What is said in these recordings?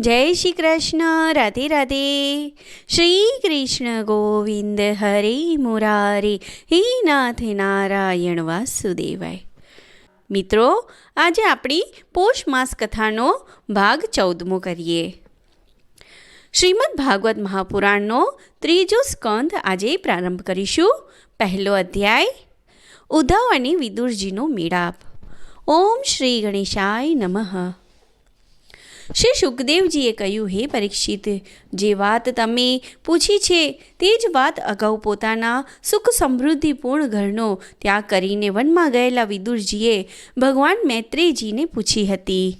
જય શ્રી કૃષ્ણ, રાધે રાધે. શ્રી કૃષ્ણ ગોવિંદ હરે મુરારે, હે નાથ નારાયણ વાસુદેવાય. મિત્રો, આજે આપણી પોષ માસ કથાનો ભાગ ચૌદમો કરીએ. શ્રીમદ ભાગવત મહાપુરાણનો ત્રીજો સ્કંદ આજે પ્રારંભ કરીશું. પહેલો અધ્યાય ઉદ્ધવ અને વિદુરજીનો મેળાપ. ઓમ શ્રી ગણેશાય નમઃ. શ્રી સુખદેવજીએ કહ્યું, હે પરીક્ષિત, જે વાત તમે પૂછી છે, તે જ વાત અગાઉ પોતાના સુખ સમૃદ્ધિપૂર્ણ ઘરનો ત્યાગ કરીને વનમાં ગયેલા વિદુરજીએ ભગવાન મૈત્રેયજીને પૂછી હતી.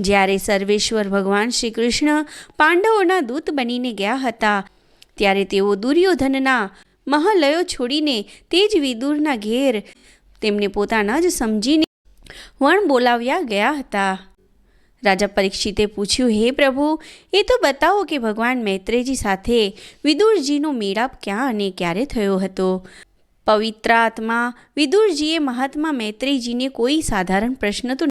જ્યારે સર્વેશ્વર ભગવાન શ્રી કૃષ્ણ પાંડવોના દૂત બનીને ગયા હતા, ત્યારે તેઓ દુર્યોધનના મહાલયો છોડીને તે જ વિદુરના ઘેર તેમને પોતાના જ સમજીને વણ બોલાવ્યા ગયા હતા. રાજા પરીક્ષિતે પૂછ્યું, હે પ્રભુ, એ તો બતાવો કે ભગવાન મૈત્રેયજી સાથે વિદુરજીનો મેળાપ ક્યાં અને ક્યારે થયો હતો? પવિત્રાત્મા વિદુરજીએ મહાત્મા મૈત્રેયજીને કોઈ સાધારણ પ્રશ્ન તો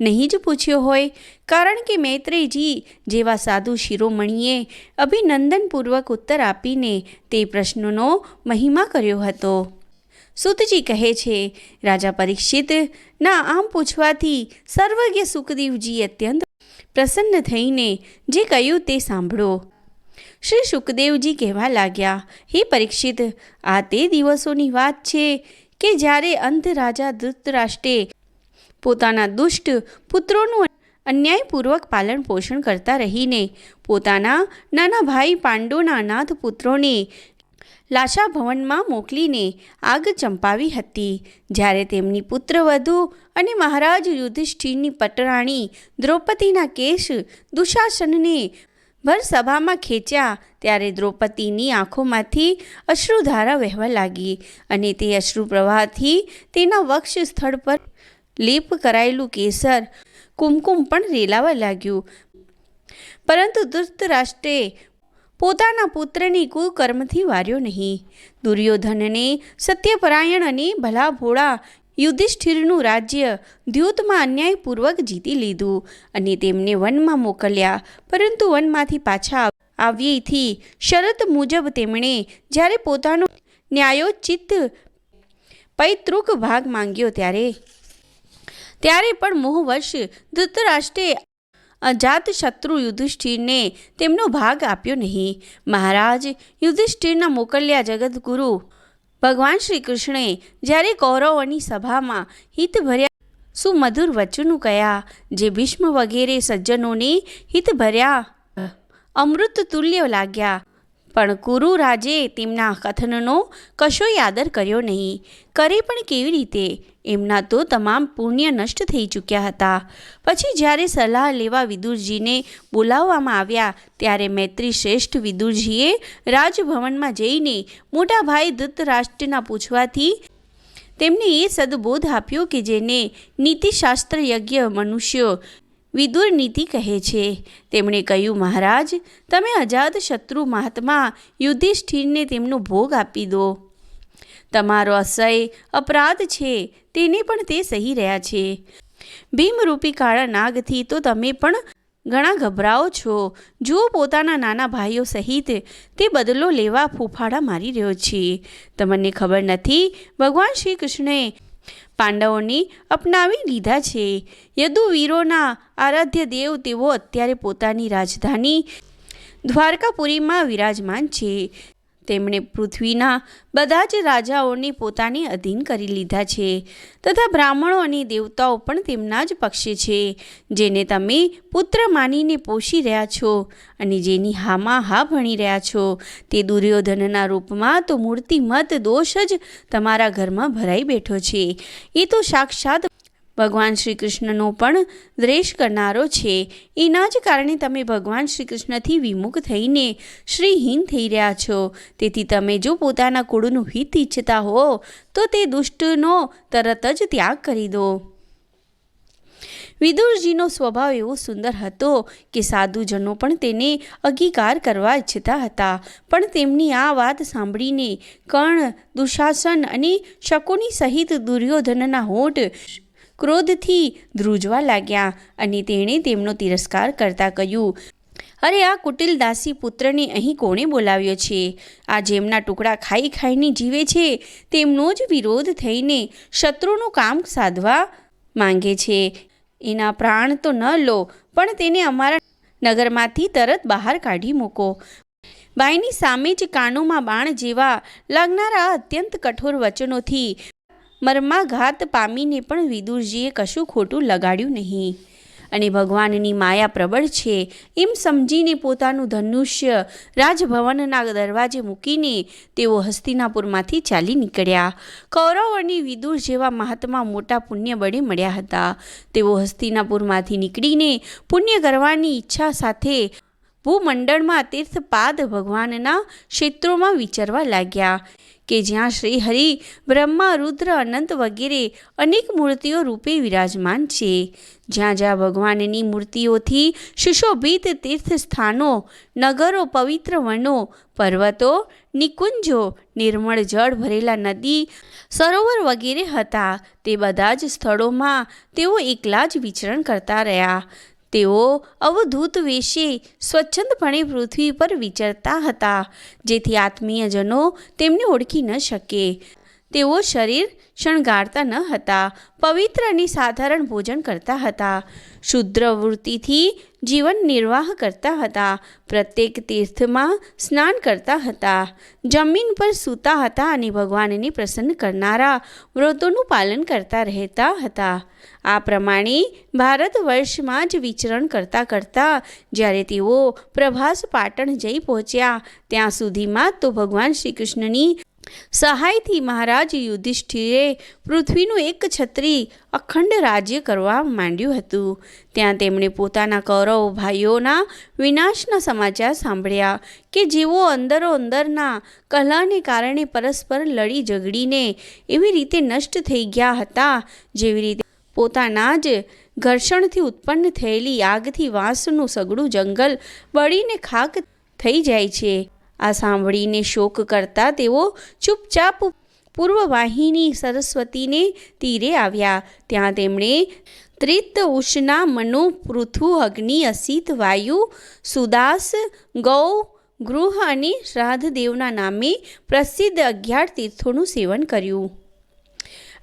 નહીં જ પૂછ્યો હોય. કારણ કે મૈત્રેયજી જેવા સાધુ શિરોમણીએ અભિનંદનપૂર્વક ઉત્તર આપીને તે પ્રશ્નનો મહિમા કર્યો હતો. સુતજી કહે છે, રાજા પરીક્ષિત, ના આમ પૂછવાથી સર્વજ્ઞ સુખદેવજી અત્યંત પ્રસન્ન થઈને જે કહ્યું તે સાંભળો. શ્રી સુખદેવજી કહેવા લાગ્યા, હે પરીક્ષિત, આ તે દિવસોની વાત છે કે જ્યારે અંત રાજા ધૃતરાષ્ટ્રે પોતાના દુષ્ટ પુત્રોનું અન્યાયપૂર્વક પાલન પોષણ કરતા રહીને પોતાના નાના ભાઈ પાંડોના અનાથ પુત્રોને લાશા ભવનમાં મોકલીને આગ ચંપાવી હતી. જ્યારે તેમની પુત્રવધુ અને મહારાજ યુધિષ્ઠિરની પટરાણી દ્રૌપદીના કેશ દુશાસનને ભર સભામાં ખેંચ્યા, ત્યારે દ્રૌપદીની આંખોમાંથી અશ્રુધારા વહેવા લાગી અને તે અશ્રુ પ્રવાહથી તેના વક્ષ સ્થળ પર લેપ કરાયેલું કેસર કુમકુમ પણ રેલાવા લાગ્યું. પરંતુ ધૃતરાષ્ટ્રે પોતાના પુત્રની કુકર્મથી વાર્યો નહીં. દુર્યોધનને સત્યપરાયણ અને ભલા ભોળા યુધિષ્ઠિરનું રાજ્ય દ્યુતમાં અન્યાયપૂર્વક જીતી લીધું અને તેમને વનમાં મોકલ્યા. પરંતુ વનમાંથી પાછા આવ્યેથી શરત મુજબ તેમણે જ્યારે પોતાનો ન્યાયોચિત પૈતૃક ભાગ માંગ્યો ત્યારે ત્યારે પણ મોહવશ ધૃતરાષ્ટ્રે અજાત શત્રુ યુધિષ્ઠિરને તેમનો ભાગ આપ્યો નહીં. મહારાજ યુધિષ્ઠિરના મોકલ્યા જગદગુરુ ભગવાન શ્રી કૃષ્ણે જ્યારે કૌરવોની સભામાં હિત ભર્યા સુમધુર વચનો કયા જે ભીષ્મ વગેરે સજ્જનોને હિત ભર્યા અમૃત તુલ્ય લાગ્યા. પણ કુરુ રાજે તેમના કથનનો કશોય આદર કર્યો નહીં. કરે પણ કેવી રીતે? એમના તો તમામ પુણ્ય નષ્ટ થઈ ચૂક્યા હતા. પછી જ્યારે સલાહ લેવા વિદુરજીને બોલાવવામાં આવ્યા, ત્યારે મૈત્રી શ્રેષ્ઠ વિદુરજીએ રાજભવનમાં જઈને મોટા ભાઈ ધૃતરાષ્ટ્રના પૂછવાથી તેમને એ સદબોધ આપ્યો કે જેને નીતિશાસ્ત્ર યજ્ઞ મનુષ્યો વિદુર નીતિ કહે છે. તેમણે કહ્યું, મહારાજ, તમે અજાત શત્રુ મહાત્મા યુધિષ્ઠિરને તેમનો ભોગ આપી દો. તમારો અસહ્ય, અપરાધ છે, તેને પણ તે સહી રહ્યા છે. ભીમરૂપી કાળા નાગથી તો તમે પણ ઘણા ગભરાઓ છો. જુઓ પોતાના નાના ભાઈઓ સહિત તે બદલો લેવા ફૂફાડા મારી રહ્યો છે. તમને ખબર નથી, ભગવાન શ્રી કૃષ્ણે પાંડવોને અપનાવી લીધા છે. યદુવીરોના આરાધ્ય દેવ તેઓ અત્યારે પોતાની રાજધાની દ્વારકાપુરીમાં વિરાજમાન છે. તેમણે પૃથ્વીના બધા જ રાજાઓને પોતાને અધીન કરી લીધા છે તથા બ્રાહ્મણો અને દેવતાઓ પણ તેમના જ પક્ષે છે, જેને તમે પુત્ર માનીને પોષી રહ્યા છો અને જેની હામાં હા ભણી રહ્યા છો. તે દુર્યોધનના રૂપમાં તો મૂર્તિમત દોષ જ તમારા ઘરમાં ભરાઈ બેઠો છે. એ તો સાક્ષાત ભગવાન શ્રી કૃષ્ણનો પણ દ્વેષ કરનારો છે. એના જ કારણે તમે ભગવાન શ્રી કૃષ્ણથી વિમુખ થઈને શ્રીહીન થઈ રહ્યા છો. તેથી તમે જો પોતાના કુળનું હિત ઈચ્છતા હો, તો તે દુષ્ટનો તરત જ ત્યાગ કરી દો. વિદુરજીનો સ્વભાવ એવો સુંદર હતો કે સાધુજનો પણ તેને અંગીકાર કરવા ઈચ્છતા હતા. પણ તેમની આ વાત સાંભળીને કર્ણ, દુશાસન અને શકુની સહિત દુર્યોધનના હોઠ ક્રોધથી ધ્રુજવા લાગ્યા અને તેણે તેમનો તિરસ્કાર કરતા કહ્યું, અરે, આ કુટિલ દાસી પુત્રને અહીં કોણે બોલાવ્યો છે? આ જેમના ટુકડા ખાઈ ખાઈને જીવે છે, તેમનો જ વિરોધ થઈને શત્રુનું કામ સાધવા માંગે છે. એના પ્રાણ તો ન લો, પણ તેને અમારા નગરમાંથી તરત બહાર કાઢી મૂકો. બાઈની સામે જ કાનોમાં બાણ જેવા લાગનારા અત્યંત કઠોર વચનોથી મર્માઘાત પામીને પણ વિદુરજીએ કશું ખોટું લગાડ્યું નહીં. અને ભગવાનની માયા પ્રબળ છે એમ સમજીને પોતાનું ધનુષ્ય રાજભવનના દરવાજે મૂકીને તેઓ હસ્તિનાપુરમાંથી ચાલી નીકળ્યા. કૌરવ અને વિદુર જેવા મહાત્મા મોટા પુણ્ય બળે મળ્યા હતા. તેઓ હસ્તિનાપુરમાંથી નીકળીને પુણ્ય કરવાની ઈચ્છા સાથે ભૂમંડળમાં તીર્થપાદ ભગવાનના ક્ષેત્રોમાં વિચરવા લાગ્યા કે જ્યાં શ્રી હરિ બ્રહ્મા, રુદ્ર, અનંત વગેરે અનેક મૂર્તિઓ રૂપે વિરાજમાન છે. જ્યાં જ્યાં ભગવાનની મૂર્તિઓથી સુશોભિત તીર્થ સ્થાનો નગરો, પવિત્ર વનો, પર્વતો, નિકુંજો, નિર્મળ જળ ભરેલા નદી, સરોવર વગેરે હતા. તે બધા જ સ્થળોમાં તેઓ એકલા જ વિચરણ કરતા રહ્યા. તેઓ અવધૂત વેશે સ્વચ્છંદપણે પૃથ્વી પર વિચરતા હતા, જેથી આત્મીયજનો તેમને ઓળખી ન શકે. તેઓ શરીર શણગારતા ન હતા, પવિત્ર અને સાધારણ ભોજન કરતા હતા. શુદ્ર વૃત્તિથી જીવન નિર્વાહ કરતા હતા. પ્રત્યેક તીર્થમાં સ્નાન કરતા હતા. જમીન પર સૂતા હતા અને ભગવાનને પ્રસન્ન કરનારા વ્રતોનું પાલન કરતા રહેતા હતા. આ પ્રમાણે ભારત વર્ષમાં જ વિચરણ કરતાં કરતાં જ્યારે તેઓ પ્રભાસ પાટણ જઈ પહોંચ્યા, ત્યાં સુધીમાં તો ભગવાન શ્રી કૃષ્ણની સહાયથી મહારાજ યુધિષ્ઠિરે પૃથ્વીનું એક છત્રી અખંડ રાજ્ય કરવા માંડ્યું હતું. ત્યાં તેમણે પોતાના કૌરવ ભાઈઓના વિનાશના સમાચાર સાંભળ્યા કે જેઓ અંદરો અંદરના કલાને કારણે પરસ્પર લડી ઝઘડીને એવી રીતે નષ્ટ થઈ ગયા હતા જેવી રીતે પોતાના જ ઘર્ષણથી ઉત્પન્ન થયેલી આગથી વાંસનું સગડું જંગલ બળીને ખાક થઈ જાય છે. આ સાંભળીને શોક કરતા તેઓ ચૂપચાપ પૂર્વવાહિની સરસ્વતીને તીરે આવ્યા. ત્યાં તેમણે ત્રિત ઉષ્ણા મનુ પૃથુ અગ્નિ અસિત વાયુ, સુદાસ, ગૌ, ગૃહ અને શ્રાદ્ધદેવના નામે પ્રસિદ્ધ અગિયાર તીર્થોનું સેવન કર્યું.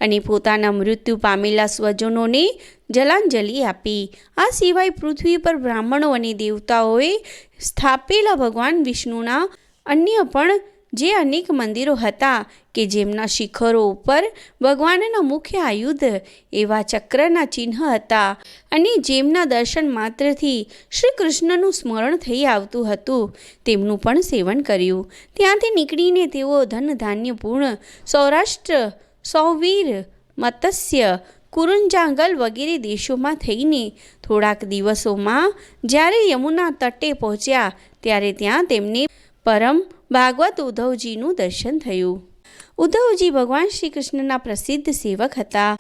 અને પોતાના મૃત્યુ પામેલા સ્વજનોને જલાંજલિ આપી. આ સિવાય પૃથ્વી પર બ્રાહ્મણો અને દેવતાઓએ સ્થાપેલા ભગવાન વિષ્ણુના અન્ય પણ જે અનેક મંદિરો હતા કે જેમના શિખરો ઉપર ભગવાનના મુખ્ય આયુધ એવા ચક્રના ચિહ્ન હતા અને જેમના દર્શન માત્રથી શ્રી કૃષ્ણનું સ્મરણ થઈ આવતું હતું, તેમનું પણ સેવન કર્યું. ત્યાંથી નીકળીને તેઓ ધન ધાન્યપૂર્ણ સૌરાષ્ટ્ર, સૌવીર, મત્સ્ય, કુરુંજાંગલ વગેરે દેશોમાં થઈને થોડાક દિવસોમાં જ્યારે યમુના તટે પહોંચ્યા, ત્યારે ત્યાં તેમને પરમ ભાગવત ઉદ્ધવજીનું દર્શન થયું. ઉદ્ધવજી ભગવાન શ્રી કૃષ્ણના પ્રસિદ્ધ સેવક હતા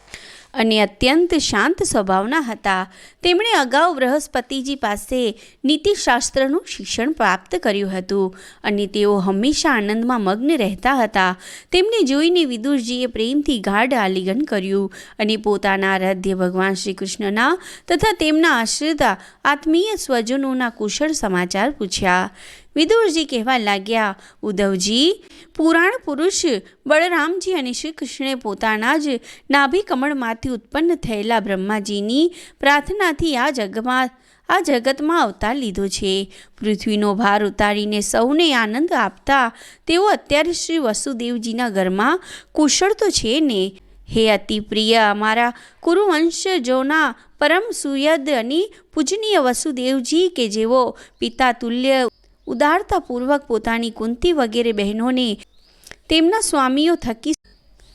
અને અત્યંત શાંત સ્વભાવના હતા. તેમણે અગાઉ બૃહસ્પતિજી પાસે નીતિશાસ્ત્રનું શિક્ષણ પ્રાપ્ત કર્યું હતું અને તેઓ હંમેશા આનંદમાં મગ્ન રહેતા હતા. તેમને જોઈને વિદુરજીએ પ્રેમથી ગાઢ આલિંગન કર્યું અને પોતાના આરાધ્ય ભગવાન શ્રી કૃષ્ણના તથા તેમના આશ્રિતા આત્મીય સ્વજનોના કુશળ સમાચાર પૂછ્યા. વિદુરજી કહેવા લાગ્યા, ઉદ્ધવજી, પુરાણ પુરુષ બળરામજી અને શ્રી કૃષ્ણે પોતાના જ નાભી કમળમાંથી ઉત્પન્ન થયેલા બ્રહ્માજીની પ્રાર્થનાથી આ જગમાં, આ જગતમાં અવતાર લીધો છે. પૃથ્વીનો ભાર ઉતારીને સૌને આનંદ આપતા તેઓ અત્યારે શ્રી વસુદેવજીના ઘરમાં કુશળ તો છે ને. હે અતિ પ્રિય અમારા કુરુવંશજોના પરમ સુયદ અને પૂજનીય વસુદેવજી કે જેઓ પિતા તુલ્ય ઉદારતાપૂર્વક પોતાની કુંતી વગેરે બહેનોને તેમના સ્વામીઓ થકી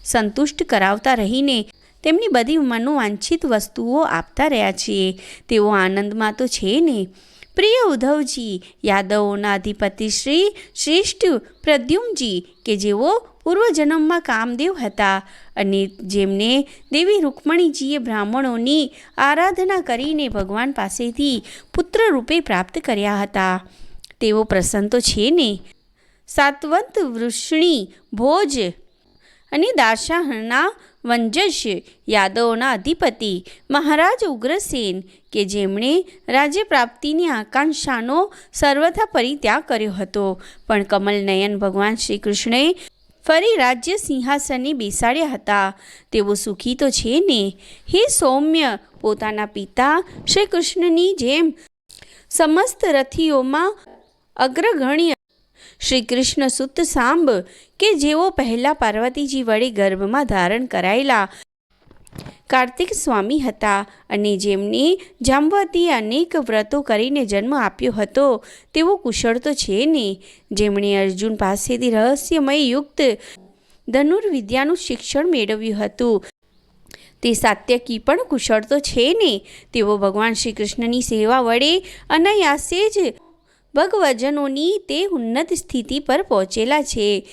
સંતુષ્ટ કરાવતા રહીને તેમની બધી મનોવાંછિત વસ્તુઓ આપતા રહ્યા છીએ. તેઓ આનંદમાં તો છે ને. પ્રિય ઉદ્ધવજી, યાદવોના અધિપતિ શ્રી શ્રેષ્ઠ પ્રદ્યુમજી કે જેઓ પૂર્વજન્મમાં કામદેવ હતા અને જેમને દેવી રૂકમણીજીએ બ્રાહ્મણોની આરાધના કરીને ભગવાન પાસેથી પુત્ર રૂપે પ્રાપ્ત કર્યા હતા. તેઓ પ્રસન્ન તો છે ને? સાત્વંત વૃષ્ણી ભોજ અને દાશાહના વંજશ યાદવોના અધિપતિ મહારાજ ઉગ્રસેન કે જેમણે રાજ્ય પ્રાપ્તિની આકાંક્ષાનો સર્વથા પરિત્યાગ કર્યો હતો. પણ કમલનયન ભગવાન શ્રી કૃષ્ણએ ફરી રાજ્ય સિંહાસને બેસાડ્યા હતા. તેઓ સુખી તો છે ને? હે સૌમ્ય, પોતાના પિતા શ્રી કૃષ્ણની જેમ સમસ્ત રથીઓમાં અગ્રગણ્ય. શ્રી કૃષ્ણ સુત સાંબ કે જેઓ પહેલાં પાર્વતીજી વડે ગર્ભમાં ધારણ કરાયેલા કાર્તિક સ્વામી હતા અને જેમને જામવતી અનેક વ્રતો કરીને જન્મ આપ્યો હતો તેવો કુશળ તો છે ને. જેમણે અર્જુન પાસેથી રહસ્યમય યુક્ત ધનુર્વિદ્યાનું શિક્ષણ મેળવ્યું હતું. તે સાત્યકી પણ કુશળ તો છે ને. તેઓ ભગવાન શ્રી કૃષ્ણની સેવા વડે અનાયાસે જ ભગવજનોની તે ઉન્નત સ્થિતિ પર પહોંચેલા છે,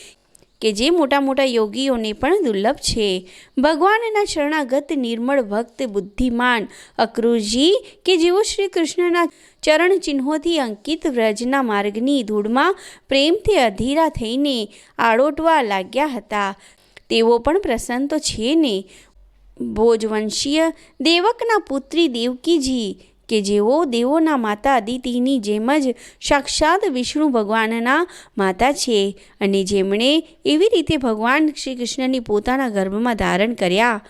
કે જે મોટા મોટા યોગીઓને પણ દુર્લભ છે. ભગવાનના શરણાગત નિર્મળ ભક્ત, બુદ્ધિમાન અક્રુરજી, કે જેઓ શ્રી કૃષ્ણના ચરણ ચિહ્નોથી અંકિત વ્રજના માર્ગની ધૂળમાં પ્રેમથી અધીરા થઈને આડોટવા લાગ્યા હતા. તેઓ પણ પ્રસન્ન તો છે ને? ભોજવંશીય દેવકના પુત્રી દેવકીજી કે જેઓ દેવોના માતા અદિતિની જેમ જ સાક્ષાત વિષ્ણુ ભગવાનના માતા છે અને જેમણે એવી રીતે ભગવાન શ્રી કૃષ્ણની પોતાના ગર્ભમાં ધારણ કર્યા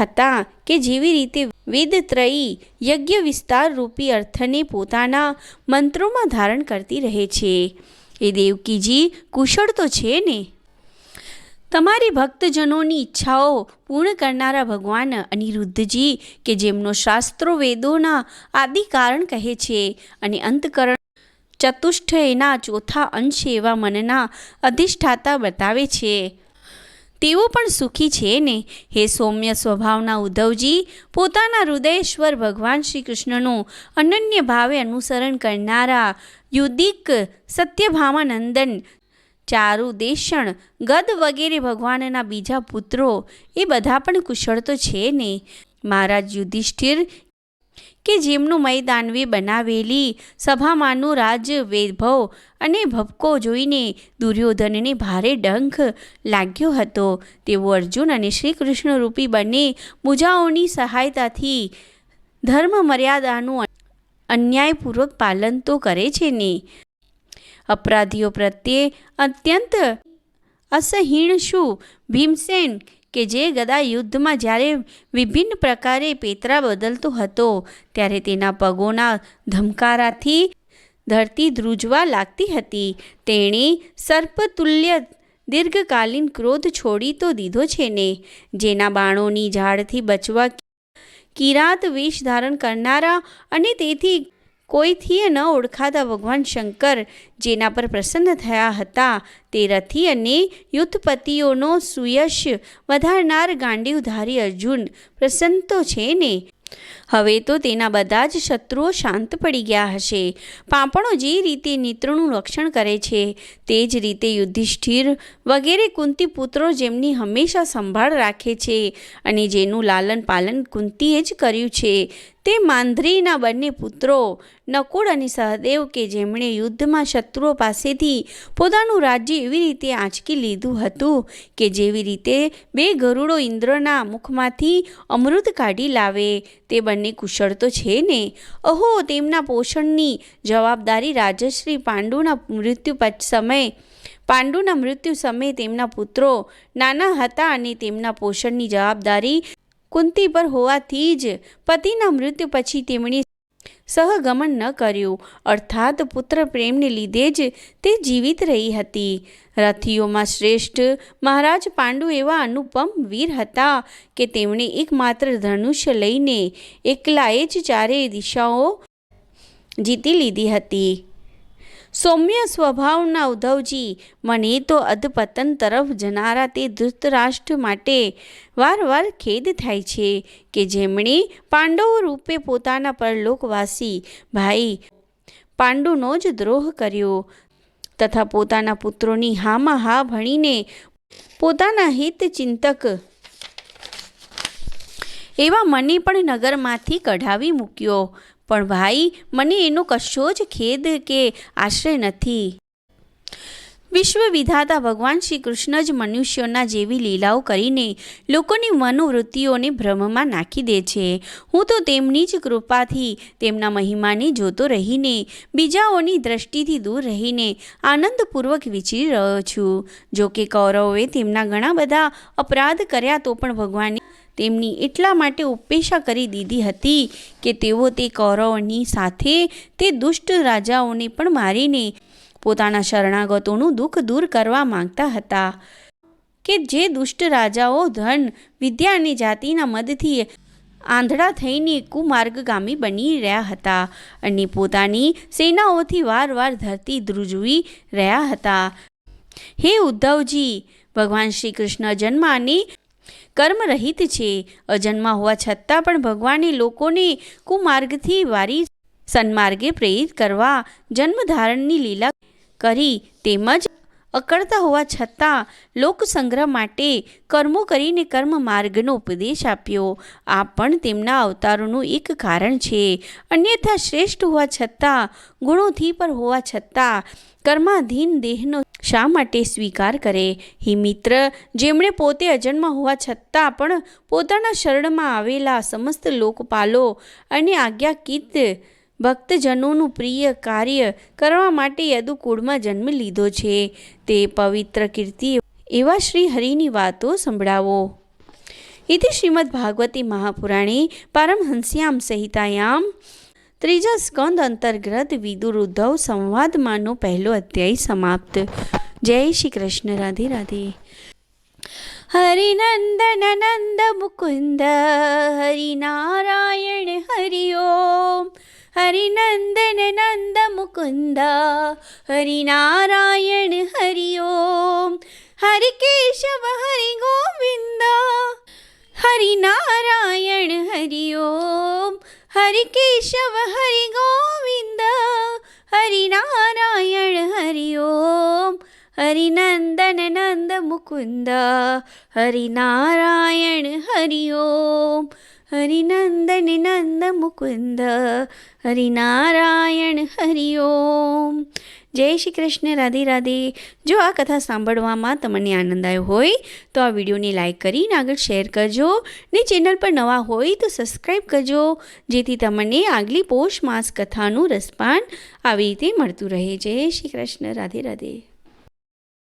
હતા કે જેવી રીતે વેદત્રયી યજ્ઞ વિસ્તાર રૂપી અર્થને પોતાના મંત્રોમાં ધારણ કરતી રહે છે. એ દેવકીજી કુશળ તો છે ને? તમારી ભક્તજનોની ઈચ્છાઓ પૂર્ણ કરનારા ભગવાન અનિરુદ્ધજી કે જેમનો શાસ્ત્રો વેદોના આદિ કારણ કહે છે અને અંતકરણ ચતુષ્ઠ એના ચોથા અંશ એવા મનના અધિષ્ઠાતા બતાવે છે. તેઓ પણ સુખી છે ને? હે સૌમ્ય સ્વભાવના ઉદ્ધવજી, પોતાના હૃદયેશ્વર ભગવાન શ્રી કૃષ્ણનું અનન્ય ભાવે અનુસરણ કરનારા યુદિક સત્યભામાનંદન ચારુ દેશણ, ગદ વગેરે ભગવાનના બીજા પુત્રો, એ બધા પણ કુશળ તો છે ને. મહારાજ યુધિષ્ઠિર કે જેમનું મયદાનવી બનાવેલી સભામાંનું રાજ વૈભવ અને ભપકો જોઈને દુર્યોધનને ભારે ડંખ લાગ્યો હતો. તેઓ અર્જુન અને શ્રી કૃષ્ણ રૂપી બંને મુજાઓની સહાયતાથી ધર્મ મર્યાદાનું અન્યાયપૂર્વક પાલન તો કરે છે ને. અપરાધીઓ પ્રત્યે અત્યંત અસહીણ શું ભીમસેન કે જે ગદા યુદ્ધમાં જ્યારે વિભિન્ન પ્રકારે પેતરા બદલતો હતો, ત્યારે તેના પગોના ધમકારાથી ધરતી ધ્રુજવા લાગતી હતી. તેણે સર્પતુલ્ય દીર્ઘકાલીન ક્રોધ છોડી તો દીધો છે ને, જેના બાણોની ઝાડથી બચવા કિરાત વેશ ધારણ કરનારા અને તેથી કોઈથી ન ઓળખાતા ભગવાન શંકર, જેના પર પ્રસન્ન થયા હતા તે રથી અને યુદ્ધપતિઓનો સુયશ વધારનાર ગાંડીવધારી અર્જુન પ્રસન્ન તો છે ને? હવે તો તેના બધા જ શત્રુઓ શાંત પડી ગયા હશે. પાપણો જે રીતે નિત્રનું રક્ષણ કરે છે, તે જ રીતે યુધિષ્ઠિર વગેરે કુંતી પુત્રો જેમની હંમેશા સંભાળ રાખે છે અને જેનું લાલન પાલન કુંતીએ જ કર્યું છે. તે માંદ્રીના બંને પુત્રો, નકુળ અને સહદેવ કે જેમણે યુદ્ધમાં શત્રુઓ પાસેથી પોતાનું રાજ્ય એવી રીતે આંચકી લીધું હતું કે જેવી રીતે બે ગરુડો ઇન્દ્રના મુખમાંથી અમૃત કાઢી લાવે, તે બંને કુશળ તો છે ને? અહો, તેમના પોષણની જવાબદારી રાજશ્રી પાંડુના મૃત્યુ સમયે, પાંડુના મૃત્યુ સમયે તેમના પુત્રો નાના હતા અને તેમના પોષણની જવાબદારી કુંતી પર હોવાથી જ પતિના મૃત્યુ પછી તેમણે સહગમન ન કર્યું. અર્થાત પુત્ર પ્રેમને લીધે જ તે જીવિત રહી હતી. રથીઓમાં શ્રેષ્ઠ મહારાજ પાંડુ એવા અનુપમ વીર હતા કે તેમણે એકમાત્ર ધનુષ્ય લઈને એકલાએ જ ચારેય દિશાઓ જીતી લીધી હતી. સૌમ્ય સ્વભાવના ઉદ્ધવજી મને તો અધપતન તરફ જનારા તે ધૃતરાષ્ટ્ર માટે વારવાર ખેદ થાય છે કે જેમણે પાંડવો રૂપે પોતાના પરલોકવાસી ભાઈ પાંડુનો જ દ્રોહ કર્યો તથા પોતાના પુત્રોની હામાં હા ભણીને પોતાના હિત ચિંતક એવા મને પણ નગરમાંથી કઢાવી મૂક્યો. પણ ભાઈ, મને એનો કશો જ ખેદ કે આશ્રય નથી. વિશ્વ વિધાતા ભગવાન શ્રી કૃષ્ણ જ મનુષ્યોના જેવી લીલાઓ કરીને લોકોની મનોવૃત્તિઓને ભ્રમમાં નાખી દે છે. હું તો તેમની જ કૃપાથી તેમના મહિમાને જોતો રહીને, બીજાઓની દ્રષ્ટિથી દૂર રહીને આનંદપૂર્વક વિચરી રહ્યો છું. જો કે કૌરવોએ તેમના ઘણા બધા અપરાધ કર્યા તો પણ ભગવાને તેમની એટલા માટે ઉપેક્ષા કરી દીધી હતી કે તેઓ તે કૌરવની સાથે તે દુષ્ટ રાજાઓને પણ મારીને પોતાના શરણાગતોનું દુઃખ દૂર કરવા માંગતા હતા. કે જે દુષ્ટ રાજાઓ ધન, વિદ્યા અને જાતિના મદથી આંધળા થઈને કુમાર્ગગામી બની રહ્યા હતા અને પોતાની સેનાઓથી વારવાર ધરતી ધ્રુજવી રહ્યા હતા. હે ઉદ્ધવજી, ભગવાન શ્રી કૃષ્ણ જન્મ અને કર્મરહિત છે. અજન્મા હોવા છતાં પણ ભગવાને લોકોને કુમાર્ગથી વારી સન્માર્ગે પ્રેરિત કરવા જન્મધારણની લીલા કરી તેમજ અકળતા હોવા છતાં લોકસંગ્રહ માટે કર્મો કરીને કર્મ માર્ગનો ઉપદેશ આપ્યો. આ પણ તેમના અવતારોનું એક કારણ છે. અન્યથા શ્રેષ્ઠ હોવા છતાં, ગુણોથી પર હોવા છતાં કર્માધીન દેહનો શા માટે સ્વીકાર કરે? હિમિત્ર જેમણે પોતે અજન્મ હોવા છતાં પણ પોતાના શરણમાં આવેલા સમસ્ત લોકપાલો અને આજ્ઞાકીત ભક્તજનોનું પ્રિય કાર્ય કરવા માટે યદુકુળમાં જન્મ લીધો છે. તે પવિત્ર કીર્તિ એવા શ્રી હરિની વાતો સંભળાવો. ઇતિ શ્રીમદ ભાગવતી મહાપુરાણે પારમહંસ્યામ સંહિતાયામ ત્રીજા સ્કંદ અંતર્ગત વિદુર ઉદ્ધવ સંવાદમાંનો પહેલો અધ્યાય સમાપ્ત. જય શ્રી કૃષ્ણ, રાધે રાધે. હરિનંદન નંદ મુકુંદ, હરિનારાયણ હરિ ઓમ હરિનંદન નંદ મુકુંદ, હરિનારાયણ હરિ ઓમ હરિ કેશવ હરિ ગોવિંદ, હરિનારાયણ હરિ ઓમ हरि केशव हरि गोविन्द हरिनारायण हरि ओं हरिनन्दन नन्द मुकुन्द हरि नारायण हरि ओं હરિનંદન નંદ મુકુંદ હરિનારાયણ હરિ ઓમ જય શ્રી કૃષ્ણ રાધે રાધે જો આ કથા સાંભળવામાં તમને આનંદ આવ્યો હોય, તો આ વિડીયોને લાઈક કરીને આગળ શેર કરજો ને ચેનલ પર નવા હોય તો સબસ્ક્રાઈબ કરજો, જેથી તમને આગલી પોષ માસ કથાનું રસપાન આવી રીતે મળતું રહે. જય શ્રી કૃષ્ણ રાધે રાધે.